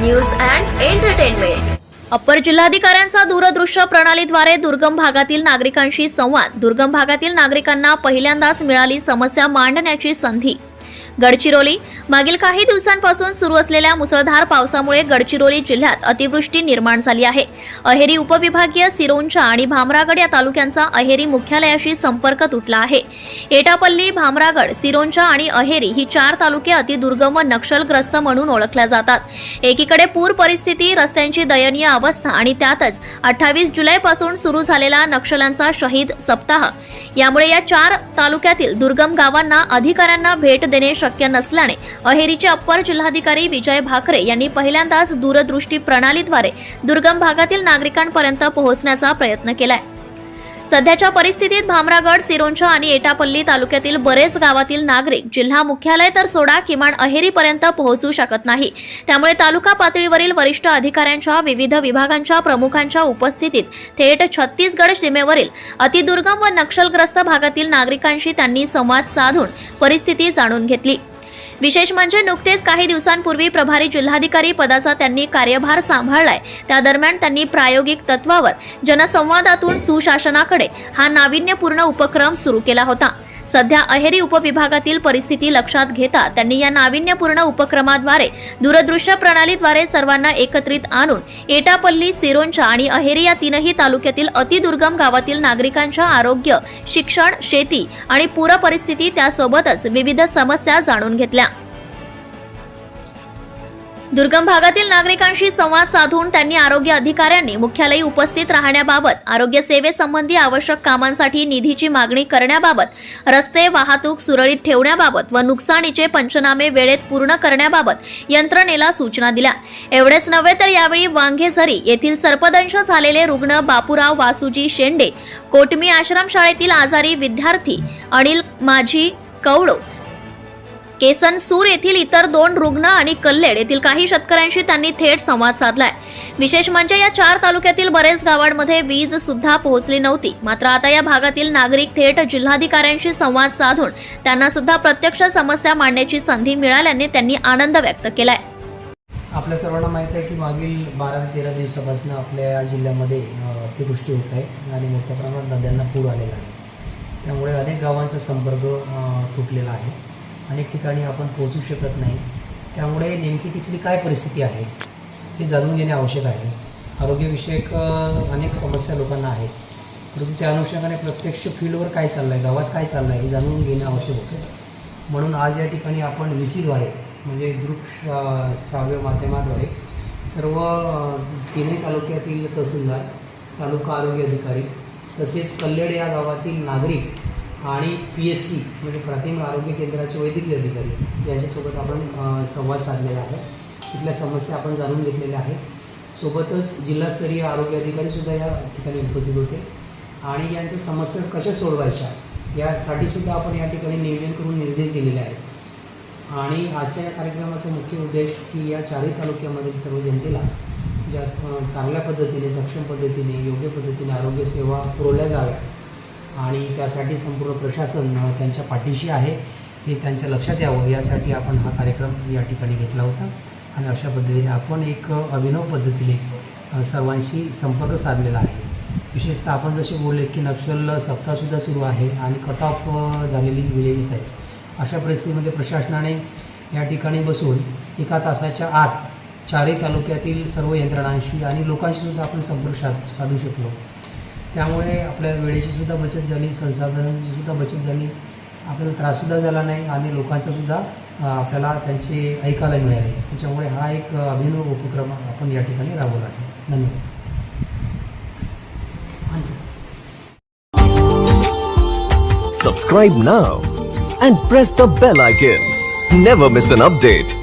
News and entertainment. Upper जिल्हाधिकाऱ्यांचा दूरदृश्य प्रणालीद्वारे दुर्गम भागातील नागरिकांशी संवाद. दुर्गम भागातील नागरिकांना पहिल्यांदाच मिळाली समस्या मांडण्याची संधी. गडचिरोली. मागील काही दिवसांपासून सुरू असलेल्या मुसळधार पावसामुळे गडचिरोली जिल्ह्यात अतिवृष्टी निर्माण झाली आहे. अहेरी उपविभागीय सिरोंचा आणि भामरागड या तालुक्यांचा अहेरी मुख्यालयाशी संपर्क तुटला आहे. एटापल्ली भामरागड सिरोंचा आणि अहेरी ही चार तालुके अतिदुर्गम व नक्षलग्रस्त म्हणून ओळखल्या जातात. एकीकडे पूर परिस्थिती रस्त्यांची दयनीय अवस्था आणि त्यातच अठ्ठावीस जुलैपासून सुरू झालेला नक्षलांचा शहीद सप्ताह. यामुळे या चार तालुक्यातील दुर्गम गावांना अधिकाऱ्यांना भेट देणे शक्य नसल्याने अहेरीचे अप्पर जिल्हाधिकारी विजय भाकरे यांनी पहिल्यांदाच दूरदृष्टी प्रणालीद्वारे दुर्गम भागातील नागरिकांपर्यंत पोहोचण्याचा प्रयत्न केलाय. सध्याच्या परिस्थितीत भामरागड सिरोंचा आणि एटापल्ली तालुक्यातील बरेच गावातील नागरिक जिल्हा मुख्यालय तर सोडा किमान अहेरीपर्यंत पोहोचू शकत नाही. त्यामुळे तालुका पातळीवरील वरिष्ठ अधिकाऱ्यांच्या विविध विभागांच्या प्रमुखांच्या उपस्थितीत थेट छत्तीसगड सीमेवरील अतिदुर्गम व नक्षलग्रस्त भागातील नागरिकांशी त्यांनी संवाद साधून परिस्थिती जाणून घेतली. विशेष म्हणजे नुकतेच काही दिवसांपूर्वी प्रभारी जिल्हाधिकारी पदाचा त्यांनी कार्यभार सांभाळलाय. त्या दरम्यान त्यांनी प्रायोगिक तत्वावर जनसंवादातून सुशासनाकडे हा नाविन्यपूर्ण उपक्रम सुरू केला होता. सध्या अहेरी उपविभागातील परिस्थिती लक्षात घेता त्यांनी या नाविन्यपूर्ण उपक्रमाद्वारे दूरदृश्य प्रणालीद्वारे सर्वांना एकत्रित आणून एटापल्ली सिरोंचा आणि अहेरी या तीनही तालुक्यातील अतिदुर्गम गावातील नागरिकांच्या आरोग्य शिक्षण शेती आणि पूरपरिस्थिती त्यासोबतच विविध समस्या जाणून घेतल्या. दुर्गम भागातील नागरिकांशी संवाद साधून त्यांनी आरोग्य अधिकाऱ्यांनी मुख्यालयी उपस्थित राहण्याबाबत आरोग्य सेवेसंबंधी आवश्यक कामांसाठी निधीची मागणी करण्याबाबत रस्ते वाहतूक सुरळीत ठेवण्याबाबत व नुकसानीचे पंचनामे वेळेत पूर्ण करण्याबाबत यंत्रणेला सूचना दिल्या. एवढेच नव्हे तर यावेळी वांघेझरी येथील सर्पदंश झालेले रुग्ण बापूराव वासुजी शेंडे कोटमी आश्रमशाळेतील आजारी विद्यार्थी अनिल माझी कवडो केसनसूर येथील इतर दोन रुग्ण आणि कल्लेड येथील काही शेतकऱ्यांशी त्यांनी थेट संवाद साधलाय. विशेष म्हणजे या चार तालुक्यातील बरेच गावांमध्ये वीज सुद्धा पोहोचली नव्हती. मात्र आता या भागातील नागरिक थेट जिल्हाधिकाऱ्यांशी संवाद साधून त्यांना सुद्धा प्रत्यक्ष समस्या मांडण्याची संधी मिळाल्याने त्यांनी आनंद व्यक्त केलाय. आपल्या सर्वांना माहीत आहे की मागील बारा ते तेरा दिवसापासून आपल्या जिल्ह्यामध्ये अतिवृष्टी होत आहे आणि मोठ्या प्रमाणात नद्यांना पूर आलेला आहे. त्यामुळे अनेक गावांचा संपर्क तुटलेला आहे. अनेक ठिकाणी आपण पोहोचू शकत नाही. त्यामुळे नेमकी तिथली काय परिस्थिती आहे हे जाणून घेणे आवश्यक आहे. आरोग्यविषयक अनेक समस्या लोकांना आहेत. परंतु त्या अनुषंगाने प्रत्यक्ष फील्डवर काय चाललं आहे गावात काय चाललं आहे हे जाणून घेणं आवश्यक होतं. म्हणून आज या ठिकाणी आपण व्ही सीद्वारे म्हणजे दृक श्राव्य माध्यमाद्वारे सर्व तिन्ही तालुक्यातील तहसीलदार तालुका आरोग्य अधिकारी तसेच कल्लेड या गावातील नागरिक आणि पी एस सी म्हणजे प्राथमिक आरोग्य केंद्राचे वैद्यकीय अधिकारी यांच्यासोबत आपण संवाद साधलेला आहे. तिथल्या समस्या आपण जाणून घेतलेल्या आहेत. सोबतच जिल्हास्तरीय आरोग्य अधिकारीसुद्धा या ठिकाणी उपस्थित होते. आणि यांच्या समस्या कशा सोडवायच्या यासाठी सुद्धा आपण या ठिकाणी नियोजन करून निर्देश दिलेले आहेत. आणि आजच्या या कार्यक्रमाचा मुख्य उद्देश की या चारही तालुक्यामधील सर्व जनतेला ज्या चांगल्या पद्धतीने सक्षम पद्धतीने योग्य पद्धतीने आरोग्य सेवा पुरवल्या जाव्या आणि त्यासाठी संपूर्ण प्रशासन त्यांच्या पाठीशी आहे. हे त्यांच्या लक्षात यावं. यासाठी आपण हा कार्यक्रम या ठिकाणी घेतला होता. आणि अशा पद्धतीने आपण एक अभिनव पद्धतीने सर्वांशी संपर्क साधलेला आहे. विशेषतः आपण जसे बोलले की नक्षल सप्ताहसुद्धा सुरू आहे आणि कट ऑफ झालेली विलेजेस आहेत अशा परिस्थितीमध्ये प्रशासनाने या ठिकाणी बसून एका तासाच्या आत चारही तालुक्यातील सर्व यंत्रणांशी आणि लोकांशीसुद्धा आपण संपर्क साध साधू शकलो. त्यामुळे आपल्या वेळेची सुद्धा बचत झाली संसाधनांची सुद्धा बचत झाली आपल्याला त्राससुद्धा झाला नाही आणि लोकांचासुद्धा आपल्याला त्यांचे ऐकायला मिळाले त्याच्यामुळे हा एक अभिनव उपक्रम आपण या ठिकाणी राबवला आहे धन्यवाद Subscribe now and press the bell icon. Never miss an update.